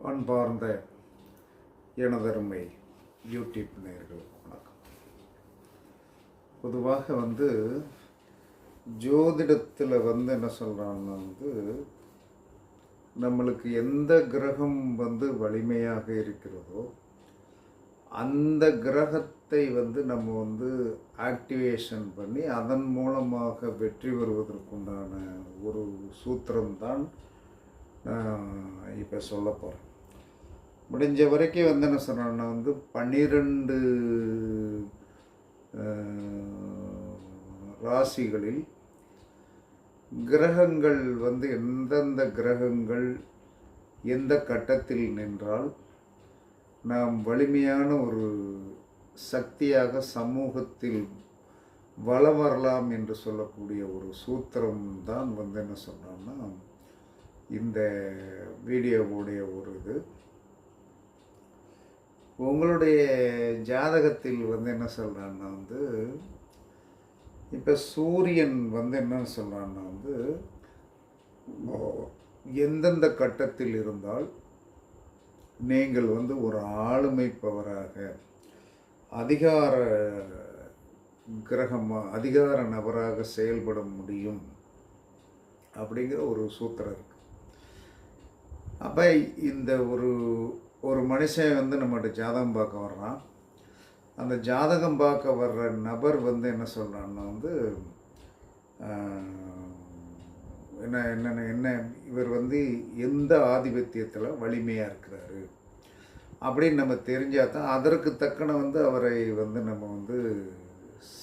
அன்பார்ந்த எனதருமை யூடியூப் நேயர்களுக்கு வணக்கம். பொதுவாக வந்து ஜோதிடத்தில் வந்து என்ன சொல்கிறாங்கன்னா வந்து நம்மளுக்கு எந்த கிரகம் வந்து வலிமையாக இருக்கிறதோ அந்த கிரகத்தை வந்து நம்ம வந்து ஆக்டிவேஷன் பண்ணி அதன் மூலமாக வெற்றி பெறுவதற்குண்டான ஒரு சூத்திரம்தான் இப்போ சொல்ல போகிறேன் முடிஞ்ச வரைக்கும் வந்து என்ன சொன்னேன்னா வந்து பன்னிரெண்டு ராசிகளில் கிரகங்கள் வந்து எந்தெந்த கிரகங்கள் எந்த கட்டத்தில் நின்றால் நாம் வலிமையான ஒரு சக்தியாக சமூகத்தில் வளம் வரலாம் என்று சொல்லக்கூடிய ஒரு சூத்திரம் தான் வந்து என்ன சொன்னோம்னா இந்த வீடியோவுடைய ஒரு இது. உங்களுடைய ஜாதகத்தில் வந்து என்ன சொல்கிறான்னா வந்து இப்போ சூரியன் வந்து என்ன சொல்கிறான்னா வந்து எந்தெந்த கட்டத்தில் இருந்தால் நீங்கள் வந்து ஒரு ஆளுமைப்பவராக அதிகார கிரகமாக அதிகார நபராக செயல்பட முடியும் அப்படிங்கிற ஒரு சூத்திரம் இருக்குது அப்போ இந்த ஒரு ஒரு மனுஷன் வந்து நம்மகிட்ட ஜாதகம் பார்க்க வர்றான். அந்த ஜாதகம் பார்க்க வர்ற நபர் வந்து என்ன சொல்கிறான்னா வந்து என்ன என்னென்ன என்ன இவர் வந்து எந்த ஆதிபத்தியத்தில் வலிமையாக இருக்கிறாரு? அப்படின்னு நம்ம தெரிஞ்சால் தான் அதற்கு தக்கன வந்து அவரை வந்து நம்ம வந்து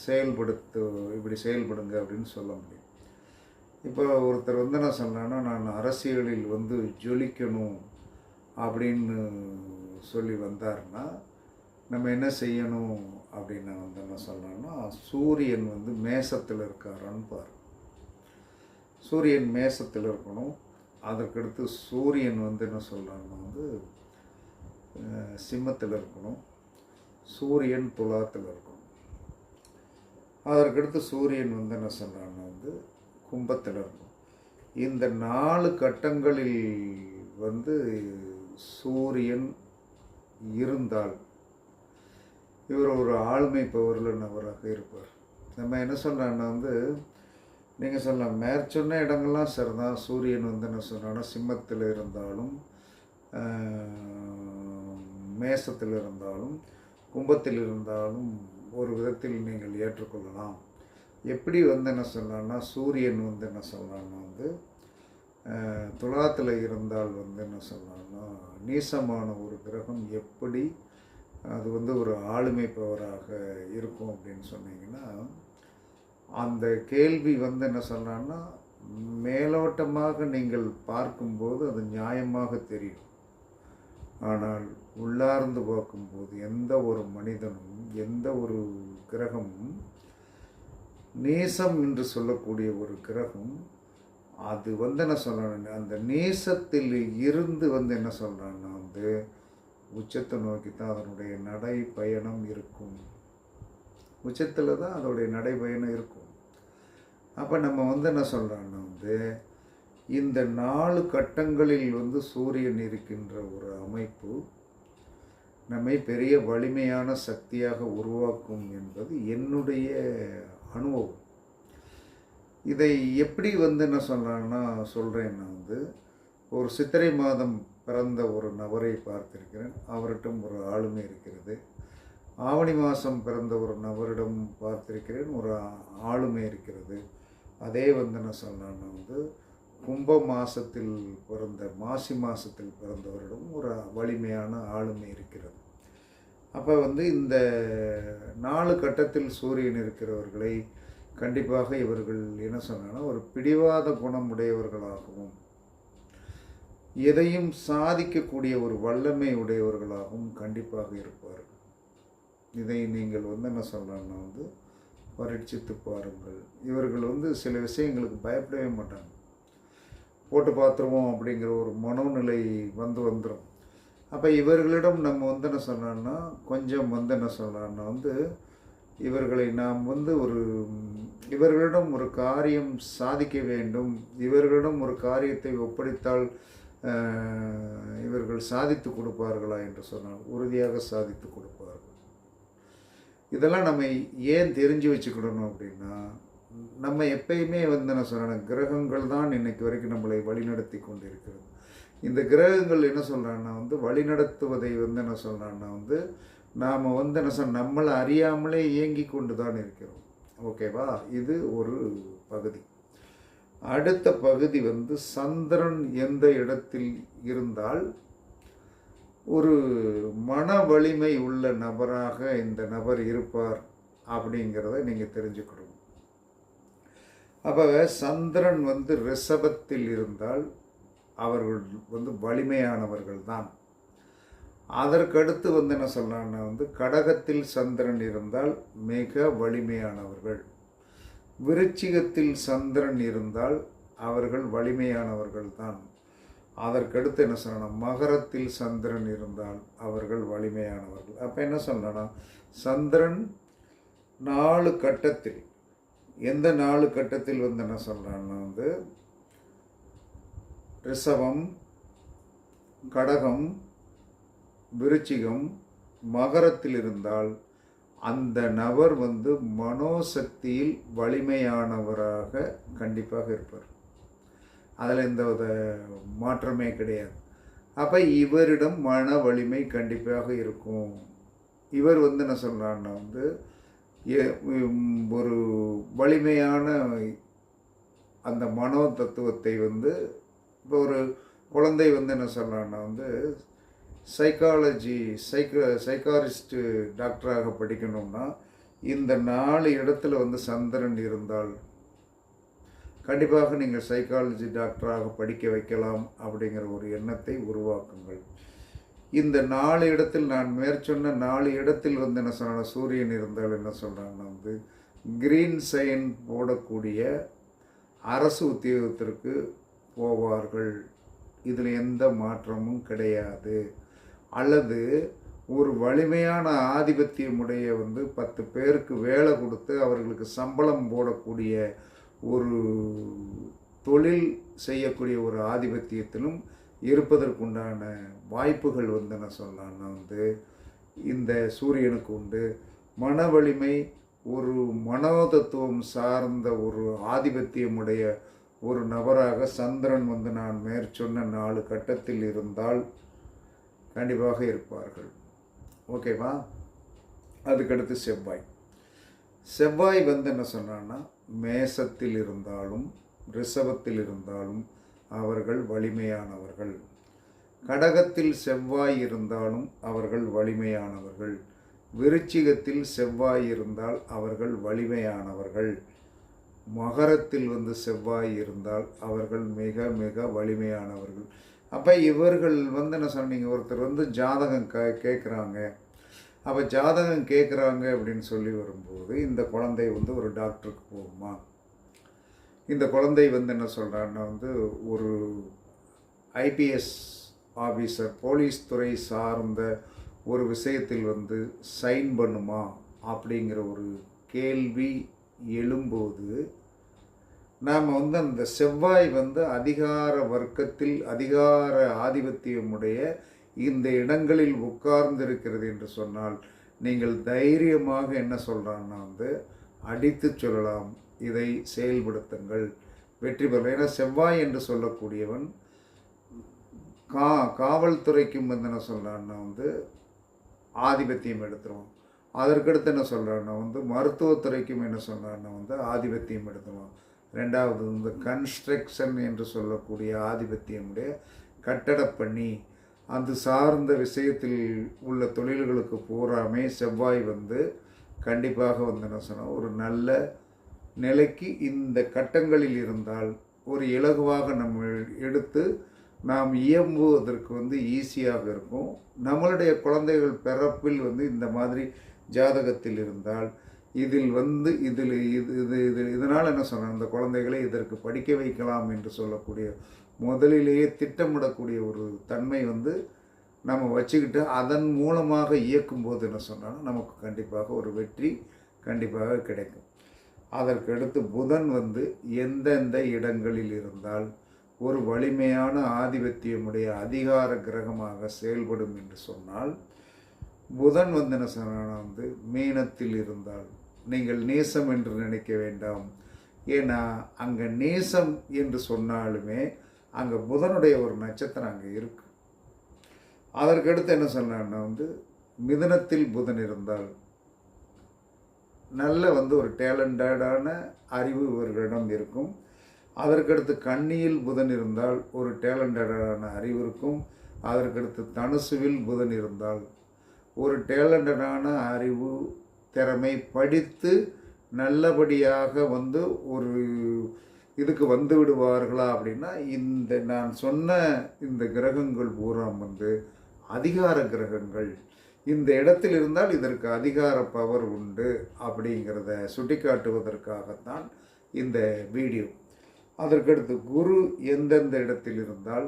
செயல்படுத்த இப்படி செயல்படுங்க அப்படின்னு சொல்ல முடியும். இப்போ ஒருத்தர் வந்து நான் சொன்னேன்னா நான் அரசியலில் வந்து ஜொலிக்கணும். அப்படின்னு சொல்லி வந்தார்னா நம்ம என்ன செய்யணும் அப்படின்னு வந்து என்ன சொல்கிறோன்னா சூரியன் வந்து மேசத்தில் இருக்காரான்னு பாரு. சூரியன் மேசத்தில் இருக்கணும். அதற்கடுத்து சூரியன் வந்து என்ன சொல்கிறான்னா வந்து சிம்மத்தில் இருக்கணும். சூரியன் துலாத்தில் இருக்கணும். அதற்கடுத்து சூரியன் வந்து என்ன சொல்கிறான்னா வந்து கும்பத்தில் இருக்கும் இந்த நாலு கட்டங்களில் வந்து சூரியன் இருந்தால் இவர் ஒரு ஆளுமை பவரில் நபராக இருப்பார். நம்ம என்ன சொல்கிறோன்னா வந்து நீங்கள் சொல்லலாம் மேற்சொன்ன இடங்கள்லாம் சரிதான். சூரியன் வந்து என்ன சொன்னோன்னா சிம்மத்தில் இருந்தாலும் மேசத்தில் இருந்தாலும் கும்பத்தில் இருந்தாலும் ஒரு விதத்தில் நீங்கள் ஏற்றுக்கொள்ளலாம். எப்படி வந்து என்ன சொல்லலாம்னா சூரியன் வந்து என்ன சொல்லலாம்னா வந்து துலாத்தில் இருந்தால் வந்து என்ன சொல்லணும்னா நீசமான ஒரு கிரகம் எப்படி அது வந்து ஒரு ஆளுமை பவராக இருக்கும் அப்படின்னு சொன்னீங்கன்னா அந்த கேள்வி வந்து என்ன சொல்லலாம்னா மேலோட்டமாக நீங்கள் பார்க்கும்போது அது நியாயமாக தெரியும். ஆனால் உள்ளார்ந்து பார்க்கும்போது எந்த ஒரு மனிதனும் எந்த ஒரு கிரகமும் நேசம் என்று சொல்லக்கூடிய ஒரு கிரகம் அது வந்து என்ன சொல்கிறாங்க அந்த நேசத்தில் இருந்து வந்து என்ன சொல்கிறான்னா வந்து உச்சத்தை நோக்கி தான் அதனுடைய நடை பயணம் இருக்கும். உச்சத்தில் தான் அதோடைய நடைபயணம் இருக்கும். அப்போ நம்ம வந்து என்ன சொல்கிறோன்னா வந்து இந்த நாலு கட்டங்களில் வந்து சூரியன் இருக்கின்ற ஒரு அமைப்பு நம்மை பெரிய வலிமையான சக்தியாக உருவாக்கும் என்பது என்னுடைய அனுபவம். இதை எப்படி வந்து என்ன சொல்கிறாங்கன்னா சொல்கிறேன்னா வந்து ஒரு சித்திரை மாதம் பிறந்த ஒரு நபரை பார்த்திருக்கிறேன். அவரிடம் ஒரு ஆளுமை இருக்கிறது. ஆவணி மாதம் பிறந்த ஒரு நபரிடம் பார்த்திருக்கிறேன். ஒரு ஆளுமை இருக்கிறது. அதே வந்து என்ன சொல்லலாம்னா வந்து கும்ப மாதத்தில் பிறந்த மாசி மாதத்தில் பிறந்தவரிடம் ஒரு வலிமையான ஆளுமை இருக்கிறது. அப்போ வந்து இந்த நாலு கட்டத்தில் சூரியன் இருக்கிறவர்களை கண்டிப்பாக இவர்கள் என்ன சொன்னாங்கன்னா ஒரு பிடிவாத குணம் உடையவர்களாகவும் எதையும் சாதிக்கக்கூடிய ஒரு வல்லமை உடையவர்களாகவும் கண்டிப்பாக இருப்பார்கள் இதை நீங்கள் வந்து என்ன சொல்லணும்னா வந்து பரீட்சித்து பாருங்கள். இவர்கள் வந்து சில விஷயங்களுக்கு பயப்படவே மாட்டாங்க. போட்டு பார்த்துருவோம் அப்படிங்கிற ஒரு மனோநிலை வந்து வந்துடும் அப்போ இவர்களிடம் நம்ம வந்து என்ன சொன்னோன்னா கொஞ்சம் வந்து என்ன சொல்லலாம்னா வந்து இவர்களை நாம் வந்து ஒரு இவர்களிடம் ஒரு காரியம் சாதிக்க வேண்டும். இவர்களிடம் ஒரு காரியத்தை ஒப்படைத்தால் இவர்கள் சாதித்து கொடுப்பார்களா என்று சொன்னால் உறுதியாக சாதித்து கொடுப்பார்கள். இதெல்லாம் நம்ம ஏன் தெரிஞ்சு வச்சுக்கிடணும் அப்படின்னா நம்ம எப்பயுமே வந்து நான் சொல்கிறேன் கிரகங்கள் தான் இன்னைக்கு வரைக்கும் நம்மளை வழிநடத்தி கொண்டிருக்கிறது. இந்த கிரகங்கள் என்ன சொல்கிறான்னா வந்து வழிநடத்துவதை வந்து என்ன சொல்கிறான்னா வந்து நாம் வந்து என்ன சொல் நம்மளை அறியாமலே இயங்கி கொண்டு தான் இருக்கிறோம். ஓகேவா? இது ஒரு பகுதி. அடுத்த பகுதி வந்து சந்திரன் எந்த இடத்தில் இருந்தால் ஒரு மன வலிமை உள்ள நபராக இந்த நபர் இருப்பார் அப்படிங்கிறத நீங்கள் தெரிஞ்சுக்கணும். அப்போ சந்திரன் வந்து ரிஷபத்தில் இருந்தால் அவர்கள் வந்து வலிமையானவர்கள் தான். அதற்கடுத்து வந்து என்ன சொல்லலாம்னா வந்து கடகத்தில் சந்திரன் இருந்தால் மிக வலிமையானவர்கள். விருச்சிகத்தில் சந்திரன் இருந்தால் அவர்கள் வலிமையானவர்கள் தான் அதற்கடுத்து என்ன சொல்லணும் மகரத்தில் சந்திரன் இருந்தால் அவர்கள் வலிமையானவர்கள். அப்போ என்ன சொல்லணும் சந்திரன் நாலு கட்டத்தில் எந்த நாலு கட்டத்தில் வந்து என்ன சொல்கிறான்னா வந்து ரிசவம் கடகம் விருச்சிகம் மகரத்தில் இருந்தால் அந்த நபர் வந்து மனோசக்தியில் வலிமையானவராக கண்டிப்பாக இருப்பார். அதில் எந்த வித மாற்றமே கிடையாது. அப்போ இவரிடம் மன வலிமை கண்டிப்பாக இருக்கும். இவர் வந்து என்ன சொல்கிறான்னா வந்து எ- ஒரு வலிமையான அந்த மனோ தத்துவத்தை வந்து இப்போ ஒரு குழந்தை வந்து என்ன சொல்கிறான்னா வந்து சைக்காலஜி சைக்கோ சைக்காரிஸ்ட்டு டாக்டராக படிக்கணும்னா இந்த நாலு இடத்துல வந்து சந்திரன் இருந்தால் கண்டிப்பாக நீங்கள் சைக்காலஜி டாக்டராக படிக்க வைக்கலாம் அப்படிங்கிற ஒரு எண்ணத்தை உருவாக்குங்கள். இந்த நாலு இடத்தில் நான் மேற்சொன்ன நாலு இடத்தில் வந்து என்ன சொன்ன சூரியன் இருந்தால் என்ன சொல்கிறாங்கன்னா வந்து கிரீன் சைன் போடக்கூடிய அரசு உத்தியோகத்திற்கு போவார்கள். இதில் எந்த மாற்றமும் கிடையாது. அல்லது ஒரு வலிமையான ஆதிபத்தியமுடைய வந்து பத்து பேருக்கு வேலை கொடுத்து அவர்களுக்கு சம்பளம் போடக்கூடிய ஒரு தொழில் செய்யக்கூடிய ஒரு ஆதிபத்தியத்திலும் இருப்பதற்குண்டான வாய்ப்புகள் வந்து என்ன சொல்லலாம்னா வந்து இந்த சூரியனுக்கு உண்டு. மன வலிமை ஒரு மனோதத்துவம் சார்ந்த ஒரு ஆதிபத்தியமுடைய ஒரு நபராக சந்திரன் வந்து நான் மேற்சொன்ன நாலு கட்டத்தில் இருந்தால் கண்டிப்பாக இருப்பார்கள். ஓகேவா அதுக்கடுத்து செவ்வாய். செவ்வாய் வந்து என்ன சொன்னான்னா மேசத்தில் இருந்தாலும் ரிசவத்தில் இருந்தாலும் அவர்கள் வலிமையானவர்கள். கடகத்தில் செவ்வாய் இருந்தாலும் அவர்கள் வலிமையானவர்கள். விருச்சிகத்தில் செவ்வாய் இருந்தால் அவர்கள் வலிமையானவர்கள். மகரத்தில் வந்து செவ்வாய் இருந்தால் அவர்கள் மிக மிக வலிமையானவர்கள். அப்போ இவர்கள் வந்து என்ன சொன்னீங்க? ஒருத்தர் வந்து ஜாதகம் க கேட்குறாங்க அப்போ ஜாதகம் கேட்குறாங்க அப்படின்னு சொல்லி வரும்போது இந்த குழந்தை வந்து ஒரு டாக்டருக்கு போகுமா? இந்த குழந்தை வந்து என்ன சொல்கிறான்னா வந்து ஒரு ஐபிஎஸ் ஆஃபீஸர் போலீஸ் துறை சார்ந்த ஒரு விஷயத்தில் வந்து சைன் பண்ணுமா? அப்படிங்கிற ஒரு கேள்வி எழும்போது நாம் வந்து அந்த செவ்வாய் வந்து அதிகார வர்க்கத்தில் அதிகார ஆதிபத்தியமுடைய இந்த இடங்களில் உட்கார்ந்திருக்கிறது என்று சொன்னால் நீங்கள் தைரியமாக என்ன சொல்கிறான்னா வந்து அடித்து சொல்லலாம் இதை செயல்படுத்துங்கள். வெற்றி பெறலாம் ஏன்னா செவ்வாய் என்று சொல்லக்கூடியவன் கா காவல்துறைக்கும் வந்து என்ன சொல்கிறான்னா வந்து ஆதிபத்தியம் எடுத்துருவான். அதற்கடுத்து என்ன சொல்கிறான்னா வந்து மருத்துவத்துறைக்கும் என்ன சொல்கிறான்னா வந்து ஆதிபத்தியம் எடுத்துருவான். ரெண்டாவது இந்த கன்ஸ்ட்ரக்ஷன் என்று சொல்லக்கூடிய ஆதிபத்தியமுடைய கட்டடப்பணி அது சார்ந்த விஷயத்தில் உள்ள தொழில்களுக்கு பூராமே செவ்வாய் வந்து கண்டிப்பாக வந்து என்ன சொன்னால் ஒரு நல்ல நிலைக்கு இந்த கட்டங்களில் இருந்தால் ஒரு இலகுவாக நம்ம எடுத்து நாம் இயம்புவதற்கு வந்து ஈஸியாக இருக்கும். நம்மளுடைய குழந்தைகள் பிறப்பில் வந்து இந்த மாதிரி ஜாதகத்தில் இருந்தால் இதில் வந்து இதில் இது இது இது இதனால் என்ன சொன்ன இந்த குழந்தைகளை இதற்கு படிக்க வைக்கலாம் என்று சொல்லக்கூடிய முதலிலேயே திட்டமிடக்கூடிய ஒரு தன்மை வந்து நம்ம வச்சுக்கிட்டு அதன் மூலமாக இயக்கும்போது என்ன சொன்னாலும் நமக்கு கண்டிப்பாக ஒரு வெற்றி கண்டிப்பாக கிடைக்கும். அதற்கு அடுத்து புதன் வந்து எந்தெந்த இடங்களில் இருந்தால் ஒரு வலிமையான ஆதிபத்தியமுடைய அதிகார கிரகமாக செயல்படும் என்று சொன்னால் புதன் வந்து என்ன சொன்னால் வந்து மீனத்தில் இருந்தால் நீங்கள் நேசம் என்று நினைக்க வேண்டாம். ஏன்னா அங்கே நேசம் என்று சொன்னாலுமே அங்கே புதனுடைய ஒரு நட்சத்திரம் அங்கே இருக்கு. அதற்கடுத்து என்ன சொன்னான்னா வந்து மிதனத்தில் புதன் இருந்தால் நல்ல வந்து ஒரு டேலண்டடான அறிவு இவர்களிடம் இருக்கும். அதற்கடுத்து கண்ணியில் புதன் இருந்தால் ஒரு டேலண்டடான அறிவு இருக்கும். அதற்கடுத்து தனுசுவில் புதன் இருந்தால் ஒரு டேலண்டடான அறிவு திறமை படித்து நல்லபடியாக வந்து ஒரு இதுக்கு வந்து விடுவார்களா அப்படின்னா இந்த நான் சொன்ன இந்த கிரகங்கள் பூரா வந்து அதிகார கிரகங்கள். இந்த இடத்தில் இருந்தால் இதற்கு அதிகார பவர் உண்டு அப்படிங்கிறத சுட்டிக்காட்டுவதற்காகத்தான் இந்த வீடியோ அதற்கடுத்து குரு எந்தெந்த இடத்தில் இருந்தால்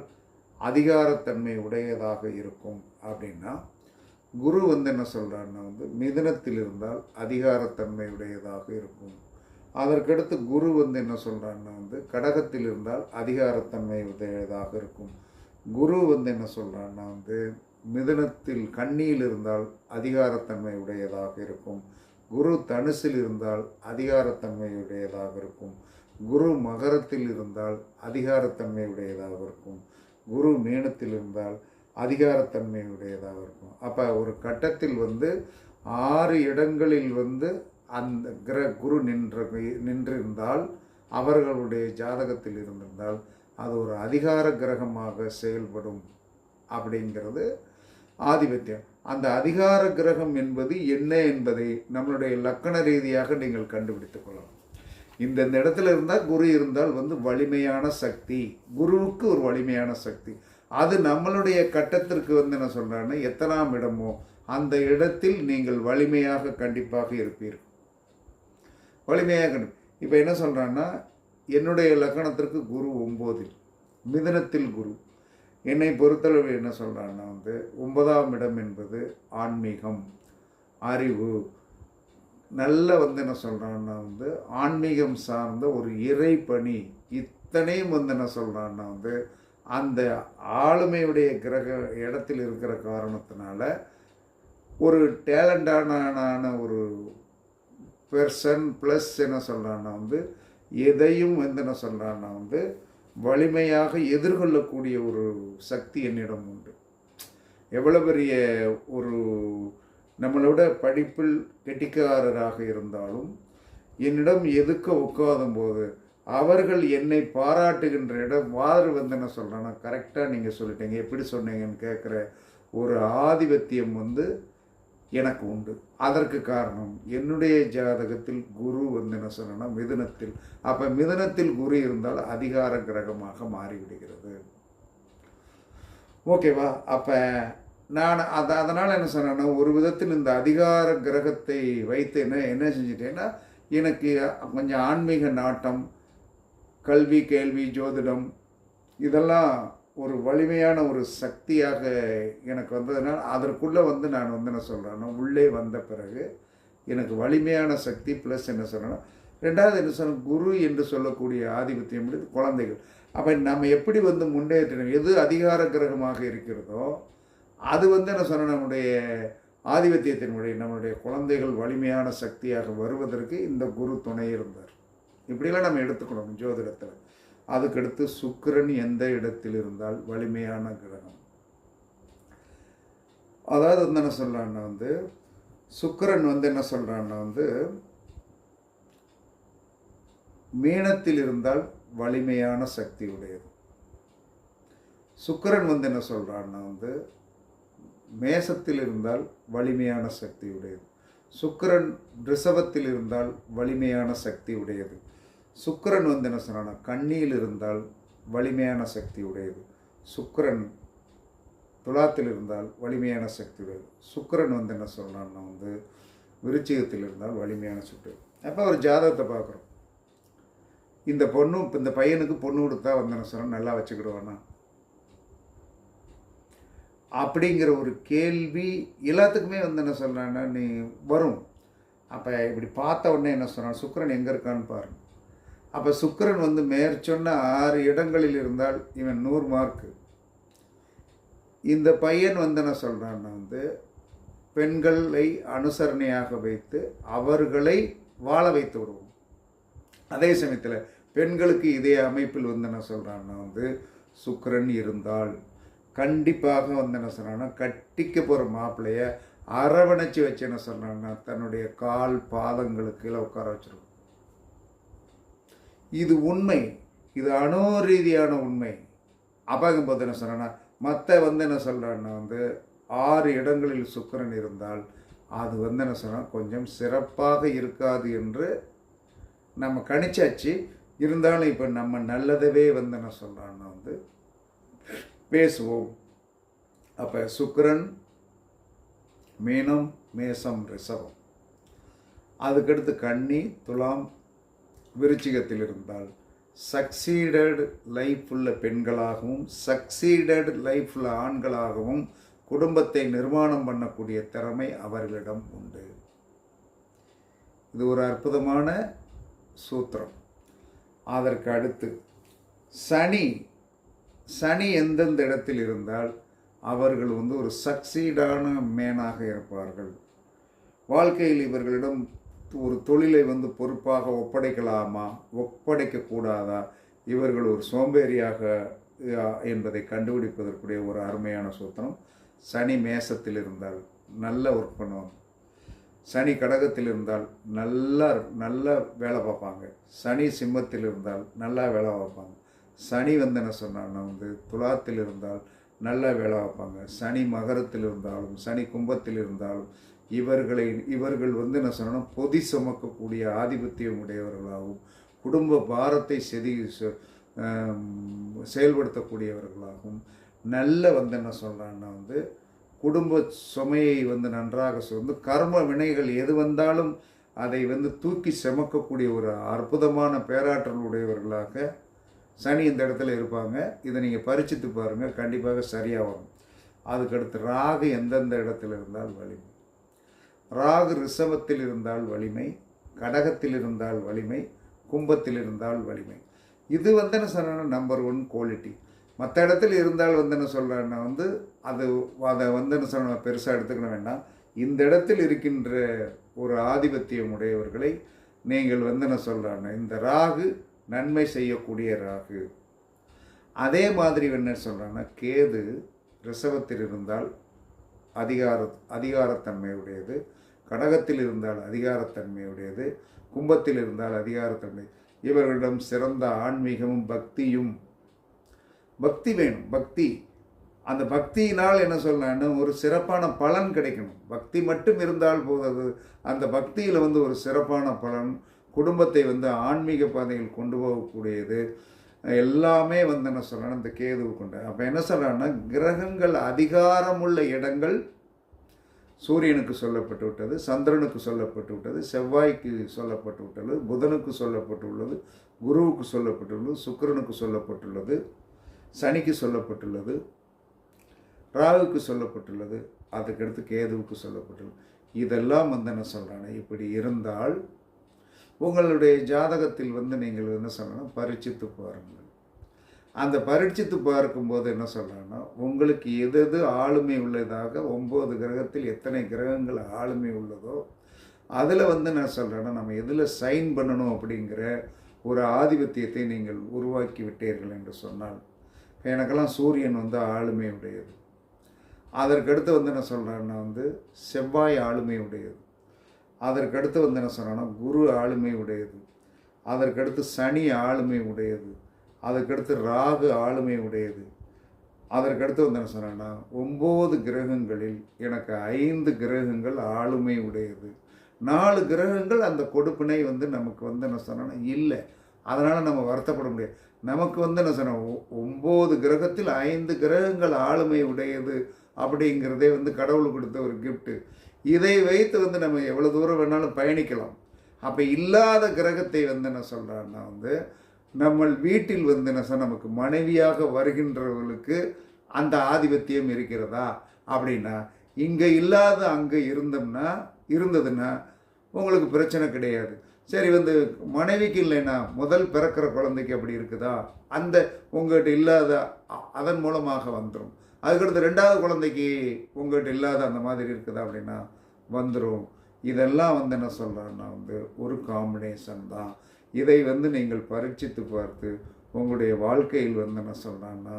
அதிகாரத்தன்மை உடையதாக இருக்கும் அப்படின்னா குரு வந்து என்ன சொல்கிறாருன்னா வந்து மிதனத்தில் இருந்தால் அதிகாரத்தன்மை உடையதாக இருக்கும். அதற்கடுத்து குரு வந்து என்ன சொல்கிறாருன்னா வந்து கடகத்தில் இருந்தால் அதிகாரத்தன்மை உடையதாக இருக்கும். குரு வந்து என்ன சொல்கிறாருன்னா வந்து மிதுனத்தில் கண்ணியில் இருந்தால் அதிகாரத்தன்மை உடையதாக இருக்கும். குரு தனுசில் இருந்தால் அதிகாரத்தன்மை உடையதாக இருக்கும். குரு மகரத்தில் இருந்தால் அதிகாரத்தன்மை உடையதாக இருக்கும். குரு மீனத்தில் இருந்தால் அதிகாரத்தன்மையுடையதாக இருக்கும். அப்போ ஒரு கட்டத்தில் வந்து ஆறு இடங்களில் வந்து அந்த கிர குரு நின்ற நின்றிருந்தால் அவர்களுடைய ஜாதகத்தில் இருந்திருந்தால் அது ஒரு அதிகார கிரகமாக செயல்படும் அப்படிங்கிறது ஆதிபத்தியம். அந்த அதிகார கிரகம் என்பது என்ன என்பதை நம்மளுடைய லக்கண ரீதியாக நீங்கள் கண்டுபிடித்துக் கொள்ளலாம். இந்தந்த இடத்துல இருந்தால் குரு இருந்தால் வந்து வலிமையான சக்தி. குருவுக்கு ஒரு வலிமையான சக்தி. அது நம்மளுடைய கட்டத்திற்கு வந்து என்ன சொல்கிறாங்கன்னா எத்தனாம் இடமோ அந்த இடத்தில் நீங்கள் வலிமையாக கண்டிப்பாக இருப்பீர்கள். வலிமையாக இப்போ என்ன சொல்கிறான்னா என்னுடைய லக்கணத்திற்கு குரு ஒம்போதில் மிதனத்தில் குரு. என்னை பொறுத்தளவு என்ன சொல்கிறான்னா வந்து ஒன்பதாம் இடம் என்பது ஆன்மீகம் அறிவு. நல்ல வந்து என்ன சொல்கிறான்னா வந்து ஆன்மீகம் சார்ந்த ஒரு இறைப்பணி. இத்தனையும் வந்து என்ன சொல்கிறான்னா வந்து அந்த ஆளுமையுடைய கிரக இடத்தில் இருக்கிற காரணத்தினால ஒரு டேலண்டான ஒரு பெர்சன் ப்ளஸ் என்ன சொல்கிறான்னா வந்து எதையும் வந்து என்ன சொல்கிறான்னா வந்து வலிமையாக எதிர்கொள்ளக்கூடிய ஒரு சக்தி என்னிடம் உண்டு. எவ்வளோ பெரிய ஒரு நம்மளோட படிப்பில் கெட்டிக்காரராக இருந்தாலும் என்னிடம் எதுக்க உட்காதும் போது அவர்கள் என்னை பாராட்டுகின்ற இடம் வாதர் வந்து என்ன சொல்கிறேன்னா கரெக்டாக நீங்கள் சொல்லிட்டீங்க. எப்படி சொன்னீங்கன்னு கேட்குற ஒரு ஆதிபத்தியம் வந்து எனக்கு உண்டு. அதற்கு காரணம் என்னுடைய ஜாதகத்தில் குரு வந்து என்ன சொன்னா மிதுனத்தில். அப்போ மிதுனத்தில் குரு இருந்தால் அதிகார கிரகமாக மாறிவிடுகிறது. ஓகேவா அப்போ நான் அதை அதனால் என்ன சொன்னேன்னா ஒரு விதத்தில் இந்த அதிகார கிரகத்தை வைத்து என்ன என்ன செஞ்சிட்டேன்னா எனக்கு கொஞ்சம் ஆன்மீக நாட்டம் கல்வி கேள்வி ஜோதிடம் இதெல்லாம் ஒரு வலிமையான ஒரு சக்தியாக எனக்கு வந்ததுனால் அதற்குள்ளே வந்து நான் வந்து என்ன சொல்கிறேன்னா உள்ளே வந்த பிறகு எனக்கு வலிமையான சக்தி ப்ளஸ் என்ன சொல்கிறேன்னா ரெண்டாவது என்ன சொல்ல குரு என்று சொல்லக்கூடிய ஆதிபத்தியம் என்பது குழந்தைகள். அப்போ நம்ம எப்படி வந்து முன்னேற்றணும் எது அதிகார கிரகமாக இருக்கிறதோ அது வந்து என்ன சொன்ன நம்முடைய ஆதிபத்தியத்தினுடைய நம்மளுடைய குழந்தைகள் வலிமையான சக்தியாக வருவதற்கு இந்த குரு துணை இருந்தார். இப்படிலாம் நம்ம எடுத்துக்கணும் ஜோதிடத்தில். அதுக்கடுத்து சுக்கிரன் எந்த இடத்தில் இருந்தால் வலிமையான கிரகம். அதாவது வந்து என்ன சொல்கிறான்னா வந்து சுக்கிரன் வந்து என்ன சொல்கிறான்னா வந்து மீனத்தில் இருந்தால் வலிமையான சக்தி உடையது. சுக்கிரன் வந்து என்ன சொல்கிறான்னா வந்து மேசத்தில் இருந்தால் வலிமையான சக்தி உடையது. சுக்கிரன் ரிஷபத்தில் இருந்தால் வலிமையான சக்தி உடையது. சுக்கரன் வந்து என்ன சொன்னான்னா கண்ணியில் இருந்தால் வலிமையான சக்தி உடையது. சுக்கரன் துலாத்தில் இருந்தால் வலிமையான சக்தி உடையது. சுக்கரன் வந்து என்ன சொன்னான்னா வந்து விருச்சிகத்தில் இருந்தால் வலிமையான சுட்டு அப்போ ஒரு ஜாதகத்தை பார்க்குறோம். இந்த பொண்ணு இந்த பையனுக்கு பொண்ணு கொடுத்தா வந்து என்ன சொன்னால் நல்லா வச்சுக்கிடுவானா? அப்படிங்கிற ஒரு கேள்வி எல்லாத்துக்குமே வந்து என்ன சொல்கிறான்னா நீ வரும். அப்போ இப்படி பார்த்த உடனே என்ன சொல்கிறான் சுக்கரன் எங்கே இருக்கான்னு பாருங்கள் அப்போ சுக்கரன் வந்து மேற்சொன்ன ஆறு இடங்களில் இருந்தால் இவன் நூறு மார்க்கு. இந்த பையன் வந்து என்ன சொல்கிறான்னா வந்து பெண்களை அனுசரணையாக வைத்து அவர்களை வாழ வைத்து விடுவோம். அதே சமயத்தில் பெண்களுக்கு இதே அமைப்பில் வந்து என்ன சொல்கிறான்னா வந்து சுக்கரன் இருந்தால் கண்டிப்பாக வந்து என்ன சொல்கிறான்னா கட்டிக்க போகிற மாப்பிள்ளைய அரவணைச்சி வச்சு என்ன சொல்கிறான்னா தன்னுடைய கால் பாதங்களுக்கு கீழே உட்கார வச்சுருக்கோம் இது உண்மை. இது அணு ரீதியான உண்மை அபாகும்போது என்ன சொல்கிறேன்னா மற்ற வந்து என்ன சொல்கிறான்னா வந்து ஆறு இடங்களில் சுக்கரன் இருந்தால் அது வந்து என்ன சொன்னால் கொஞ்சம் சிறப்பாக இருக்காது என்று நம்ம கணிச்சாச்சு. இருந்தாலும் இப்போ நம்ம நல்லதவே வந்து என்ன சொல்கிறான்னா வந்து பேசுவோம். அப்போ சுக்கரன் மீனம் மேசம் ரிசவம் அதுக்கடுத்து கன்னி துலாம் விருச்சிகத்தில் இருந்தால் சக்சீடட் லைஃப் உள்ள பெண்களாகவும் சக்சீடட் லைஃப் உள்ள ஆண்களாகவும் குடும்பத்தை நிர்மாணம் பண்ணக்கூடிய திறமை அவர்களிடம் உண்டு. இது ஒரு அற்புதமான சூத்திரம். அதற்கு அடுத்து சனி சனி எந்தெந்த இடத்தில் இருந்தால் அவர்கள் வந்து ஒரு சக்சீடான மேனாக இருப்பார்கள். வாழ்க்கையில் இவர்களிடம் ஒரு தொழிலை வந்து பொறுப்பாக ஒப்படைக்கலாமா? ஒப்படைக்கக்கூடாதா? இவர்கள் ஒரு சோம்பேறியாக என்பதை கண்டுபிடிப்பதற்குரிய ஒரு அருமையான சூத்திரம். சனி மேசத்தில் இருந்தால் நல்ல ஒர்க் பண்ணுவாங்க. சனி கடகத்தில் இருந்தால் நல்லா நல்ல வேலை பார்ப்பாங்க. சனி சிம்மத்தில் இருந்தால் நல்லா வேலை பார்ப்பாங்க. சனி வந்து என்ன சொன்னான்னா வந்து துலாத்தில் இருந்தால் நல்லா வேலை பார்ப்பாங்க. சனி மகரத்தில் இருந்தாலும் சனி கும்பத்தில் இருந்தாலும் இவர்களை இவர்கள் வந்து என்ன சொன்னா பொதி சுமக்கக்கூடிய ஆதிபத்தியம் உடையவர்களாகவும் குடும்ப பாரத்தை செதி செயல்படுத்தக்கூடியவர்களாகவும் நல்ல வந்து என்ன சொல்கிறான்னா வந்து குடும்ப சுமையை வந்து நன்றாக சுமந்து கர்ம வினைகள் எது வந்தாலும் அதை வந்து தூக்கி சுமக்கக்கூடிய ஒரு அற்புதமான பேராற்றல் உடையவர்களாக சனி இந்த இடத்துல இருப்பாங்க. இதை நீங்கள் பரிச்சித்து பாருங்கள் கண்டிப்பாக சரியாக வரும். அதுக்கடுத்து ராகு எந்தெந்த இடத்துல இருந்தால் வலிமை. ராகு ரிஷபத்தில் இருந்தால் வலிமை கடகத்தில் இருந்தால் வலிமை கும்பத்தில் இருந்தால் வலிமை. இது வந்து என்ன சொன்னா நம்பர் ஒன் குவாலிட்டி மற்ற இடத்துல இருந்தால் வந்து என்ன சொல்கிறேன்னா வந்து அது அதை வந்து என்ன சொன்ன பெருசாக எடுத்துக்கணும் வேண்டாம். இந்த இடத்தில் இருக்கின்ற ஒரு ஆதிபத்தியம் உடையவர்களை நீங்கள் வந்து என்ன சொல்கிறாங்க இந்த ராகு நன்மை செய்யக்கூடிய ராகு. அதே மாதிரி என்ன சொல்கிறாங்கன்னா கேது ரிசவத்தில் இருந்தால் அதிகார அதிகாரத்தன்மையுடையது. கடகத்தில் இருந்தால் அதிகாரத்தன்மையுடையது கும்பத்தில் இருந்தால் அதிகாரத்தன்மை. இவர்களிடம் சிறந்த ஆன்மீகமும் பக்தியும். பக்தி வேணும் பக்தி. அந்த பக்தியினால் என்ன சொல்லலாம்னு ஒரு சிறப்பான பலன் கிடைக்கணும். பக்தி மட்டும் இருந்தால் போதாது. அந்த பக்தியில் வந்து ஒரு சிறப்பான பலன் குடும்பத்தை வந்து ஆன்மீக பாதையில் கொண்டு போகக்கூடியது. எல்லாமே வந்து என்ன சொல்கிறேன் இந்த கேதுவு கொண்ட அப்போ என்ன சொல்கிறான்னா கிரகங்கள் அதிகாரமுள்ள இடங்கள் சூரியனுக்கு சொல்லப்பட்டு விட்டது சந்திரனுக்கு சொல்லப்பட்டு விட்டது செவ்வாய்க்கு சொல்லப்பட்டு விட்டது புதனுக்கு சொல்லப்பட்டுள்ளது குருவுக்கு சொல்லப்பட்டுள்ளது சுக்கிரனுக்கு சொல்லப்பட்டுள்ளது சனிக்கு சொல்லப்பட்டுள்ளது ராகுக்கு சொல்லப்பட்டுள்ளது அதுக்கடுத்து கேதுவுக்கு சொல்லப்பட்டுள்ளது. இதெல்லாம் வந்து என்ன சொல்கிறாங்க இப்படி இருந்தால் உங்களுடைய ஜாதகத்தில் வந்து நீங்கள் என்ன சொல்லணும் பரிச்சித்து பாருங்கள். அந்த பரீட்சித்து பார்க்கும்போது என்ன சொல்கிறேன்னா உங்களுக்கு எது எது ஆளுமை உள்ளதாக ஒம்பது கிரகத்தில் எத்தனை கிரகங்கள் ஆளுமை உள்ளதோ அதில் வந்து நான் சொல்கிறேன்னா நம்ம எதில் சைன் பண்ணணும் அப்படிங்கிற ஒரு ஆதிபத்தியத்தை நீங்கள் உருவாக்கி விட்டீர்கள் என்று சொன்னால் எனக்கெல்லாம் சூரியன் வந்து ஆளுமை உடையது. அதற்கடுத்து வந்து என்ன சொல்கிறேன்னா வந்து செவ்வாய் ஆளுமை உடையது. அதற்கடுத்து வந்து என்ன சொல்கிறேன்னா குரு ஆளுமை உடையது. அதற்கடுத்து சனி ஆளுமை உடையது. அதற்கடுத்து ராகு ஆளுமை உடையது. அதற்கடுத்து வந்து என்ன சொன்னேன்னா ஒம்பது கிரகங்களில் எனக்கு ஐந்து கிரகங்கள் ஆளுமை உடையது. நாலு கிரகங்கள் அந்த கொடுப்பினை வந்து நமக்கு வந்து என்ன சொன்னோன்னா இல்லை. அதனால் நம்ம வருத்தப்பட முடியாது. நமக்கு வந்து என்ன சொன்னோம் ஒம்பது கிரகத்தில் ஐந்து கிரகங்கள் ஆளுமை உடையது அப்படிங்கிறதே வந்து கடவுள் கொடுத்த ஒரு கிஃப்ட்டு இதை வைத்து வந்து நம்ம எவ்வளோ தூரம் வேணாலும் பயணிக்கலாம். அப்போ இல்லாத கிரகத்தை வந்து என்ன சொல்கிறான்னா வந்து நம்ம வீட்டில் வந்து என்ன சொன்ன நமக்கு மனைவியாக வருகின்றவர்களுக்கு அந்த ஆதிபத்தியம் இருக்கிறதா? அப்படின்னா இங்கே இல்லாத அங்கே இருந்தோம்னா இருந்ததுன்னா உங்களுக்கு பிரச்சனை கிடையாது. சரி வந்து மனைவிக்கு இல்லைன்னா முதல் பிறக்கிற குழந்தைக்கு அப்படி இருக்குதா? அந்த உங்கள்கிட்ட இல்லாத அ- அதன் மூலமாக வந்துடும் அதுக்கடுத்து ரெண்டாவது குழந்தைக்கு உங்கள்கிட்ட இல்லாத அந்த மாதிரி இருக்குதா அப்படின்னா வந்துடும் இதெல்லாம் வந்து என்ன சொல்கிறேன்னா வந்து ஒரு காம்பினேஷன் தான். இதை வந்து நீங்கள் பரீட்சித்து பார்த்து உங்களுடைய வாழ்க்கையில் வந்து என்ன சொல்கிறான்னா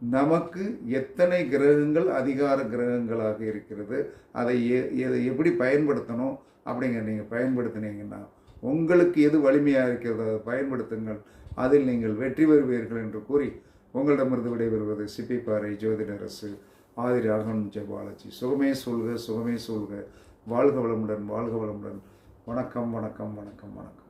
நமக்கு எத்தனை கிரகங்கள் அதிகார கிரகங்களாக இருக்கிறது அதை எ- எதை எப்படி பயன்படுத்தணும் அப்படிங்க நீங்கள் பயன்படுத்தினீங்கன்னா உங்களுக்கு எது வலிமையாக இருக்கிறதோ அதை பயன்படுத்துங்கள். அதில் நீங்கள் வெற்றி பெறுவீர்கள் என்று கூறி உங்களிடமிருந்து விடைபெறுவது சிப்பிப்பாறை ஜோதிடரசு ஆதி ராகவன் ஜெயபாலாஜி சுகமே சொல்க சுகமே சொல்க வாழ்க வளமுடன் வாழ்க வளமுடன். வணக்கம் வணக்கம் வணக்கம் வணக்கம்.